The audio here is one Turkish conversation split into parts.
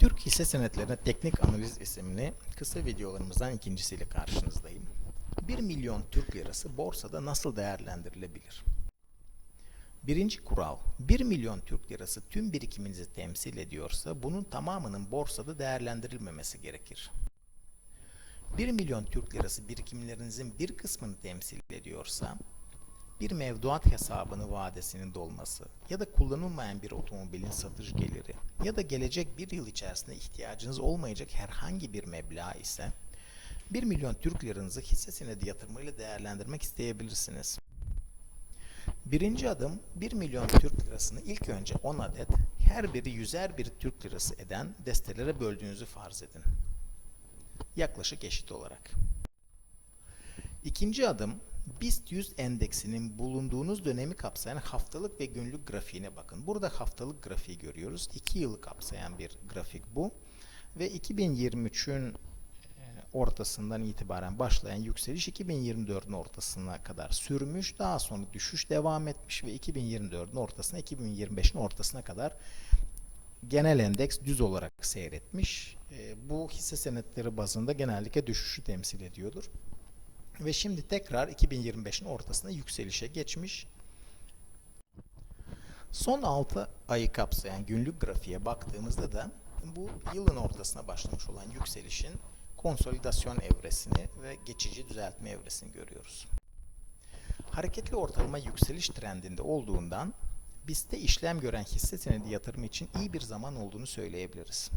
Türk hisse senetlerine teknik analiz isimli kısa videolarımızdan ikincisiyle karşınızdayım. 1 milyon Türk lirası borsada nasıl değerlendirilebilir? Birinci kural, 1 milyon Türk lirası tüm birikiminizi temsil ediyorsa bunun tamamının borsada değerlendirilmemesi gerekir. 1 milyon Türk lirası birikimlerinizin bir kısmını temsil ediyorsa bir mevduat hesabını vadesinin dolması ya da kullanılmayan bir otomobilin satış geliri ya da gelecek bir yıl içerisinde ihtiyacınız olmayacak herhangi bir meblağ ise 1 milyon Türk liranızı hisse senedi yatırımıyla değerlendirmek isteyebilirsiniz. Birinci adım 1 milyon Türk lirasını ilk önce 10 adet her biri 100'er bir Türk lirası eden destelere böldüğünüzü farz edin. Yaklaşık eşit olarak. İkinci adım BIST 100 endeksinin bulunduğunuz dönemi kapsayan haftalık ve günlük grafiğine bakın. Burada haftalık grafiği görüyoruz. 2 yılı kapsayan bir grafik bu. Ve 2023'ün ortasından itibaren başlayan yükseliş 2024'ün ortasına kadar sürmüş. Daha sonra düşüş devam etmiş ve 2024'ün ortasına 2025'in ortasına kadar genel endeks düz olarak seyretmiş. E, bu hisse senetleri bazında genellikle düşüşü temsil ediyordur. Ve şimdi tekrar 2025'in ortasına yükselişe geçmiş. Son 6 ayı kapsayan günlük grafiğe baktığımızda da bu yılın ortasına başlamış olan yükselişin konsolidasyon evresini ve geçici düzeltme evresini görüyoruz. Hareketli ortalama yükseliş trendinde olduğundan BIST'te işlem gören hisse senedi yatırımı için iyi bir zaman olduğunu söyleyebiliriz.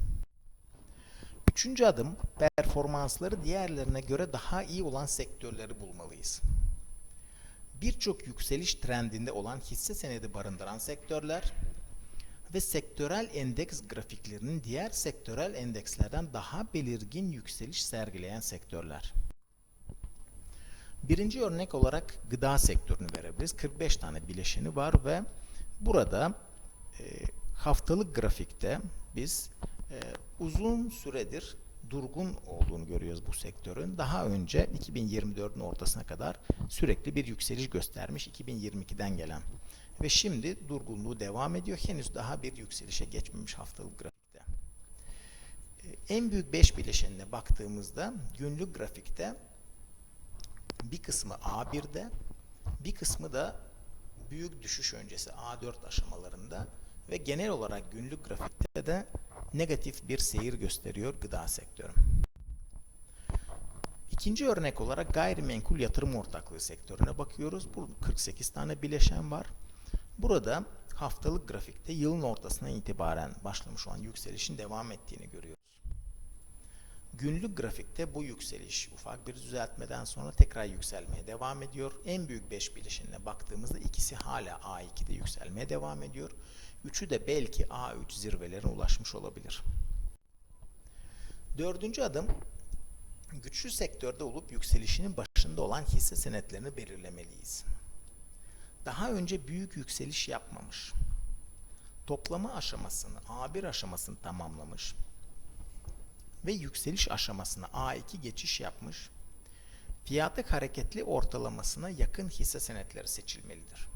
Üçüncü adım performansları diğerlerine göre daha iyi olan sektörleri bulmalıyız. Birçok yükseliş trendinde olan hisse senedi barındıran sektörler ve sektörel endeks grafiklerinin diğer sektörel endekslerden daha belirgin yükseliş sergileyen sektörler. Birinci örnek olarak gıda sektörünü verebiliriz. 45 tane bileşeni var ve burada e, haftalık grafikte biz e, uzun süredir durgun olduğunu görüyoruz bu sektörün. Daha önce 2024'ün ortasına kadar sürekli bir yükseliş göstermiş 2022'den gelen. Ve şimdi durgunluğu devam ediyor. Henüz daha bir yükselişe geçmemiş haftalık grafikte. E, en büyük 5 bileşenine baktığımızda günlük grafikte bir kısmı A1'de, bir kısmı da büyük düşüş öncesi A4 aşamalarında ve genel olarak günlük grafikte de negatif bir seyir gösteriyor gıda sektörü. İkinci örnek olarak gayrimenkul yatırım ortaklığı sektörüne bakıyoruz. Burada 48 tane bileşen var. Burada haftalık grafikte yılın ortasına itibaren başlamış olan yükselişin devam ettiğini görüyoruz. Günlük grafikte bu yükseliş ufak bir düzeltmeden sonra tekrar yükselmeye devam ediyor. En büyük 5 bileşenine baktığımızda ikisi hala A2'de yükselmeye devam ediyor. Üçü de belki A3 zirvelerine ulaşmış olabilir. Dördüncü adım güçlü sektörde olup yükselişinin başında olan hisse senetlerini belirlemeliyiz. Daha önce büyük yükseliş yapmamış. Toplama aşamasını, A1 aşamasını tamamlamış ve yükseliş aşamasına A2 geçiş yapmış, fiyatı hareketli ortalamasına yakın hisse senetleri seçilmelidir.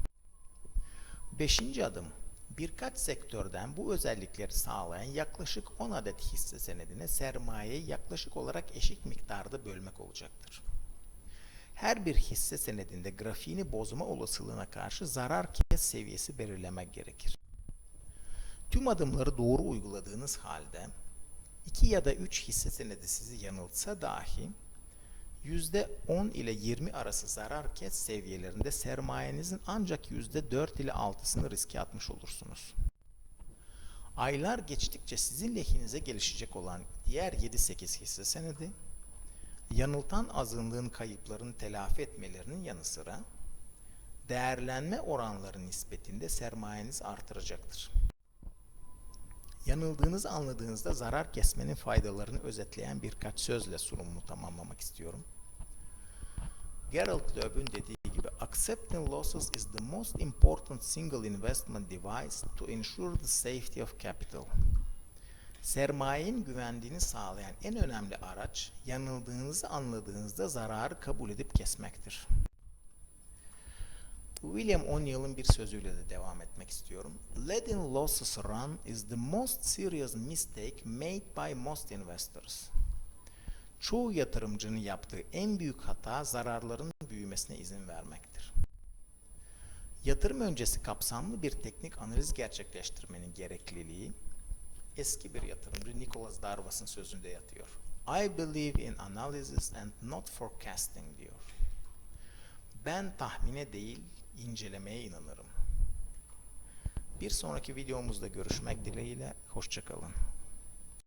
Beşinci adım, birkaç sektörden bu özellikleri sağlayan yaklaşık 10 adet hisse senedine sermayeyi yaklaşık olarak eşit miktarda bölmek olacaktır. Her bir hisse senedinde grafiğini bozma olasılığına karşı zarar kes seviyesi belirlemek gerekir. Tüm adımları doğru uyguladığınız halde 2 ya da 3 hisse senedi sizi yanıltsa dahi %10 ile 20 arası zarar kes seviyelerinde sermayenizin ancak %4 ile 6'sını riske atmış olursunuz. Aylar geçtikçe sizin lehinize gelişecek olan diğer 7-8 hisse senedi yanıltan azınlığın kayıplarını telafi etmelerinin yanı sıra değerlenme oranları nispetinde sermayeniz artıracaktır. Yanıldığınızı anladığınızda zarar kesmenin faydalarını özetleyen birkaç sözle sunumumu tamamlamak istiyorum. Gerald Loeb'ün dediği gibi accepting losses is the most important single investment device to ensure the safety of capital. Sermayenin güvenliğini sağlayan en önemli araç yanıldığınızı anladığınızda zararı kabul edip kesmektir. William O'Neill'ın bir sözüyle de devam etmek istiyorum. Letting losses run is the most serious mistake made by most investors. Çoğu yatırımcının yaptığı en büyük hata zararların büyümesine izin vermektir. Yatırım öncesi kapsamlı bir teknik analiz gerçekleştirmenin gerekliliği eski bir yatırımcı Nicholas Darvas'ın sözünde yatıyor. I believe in analysis and not forecasting diyor. Ben tahmine değil, incelemeye inanırım. Bir sonraki videomuzda görüşmek dileğiyle, hoşçakalın.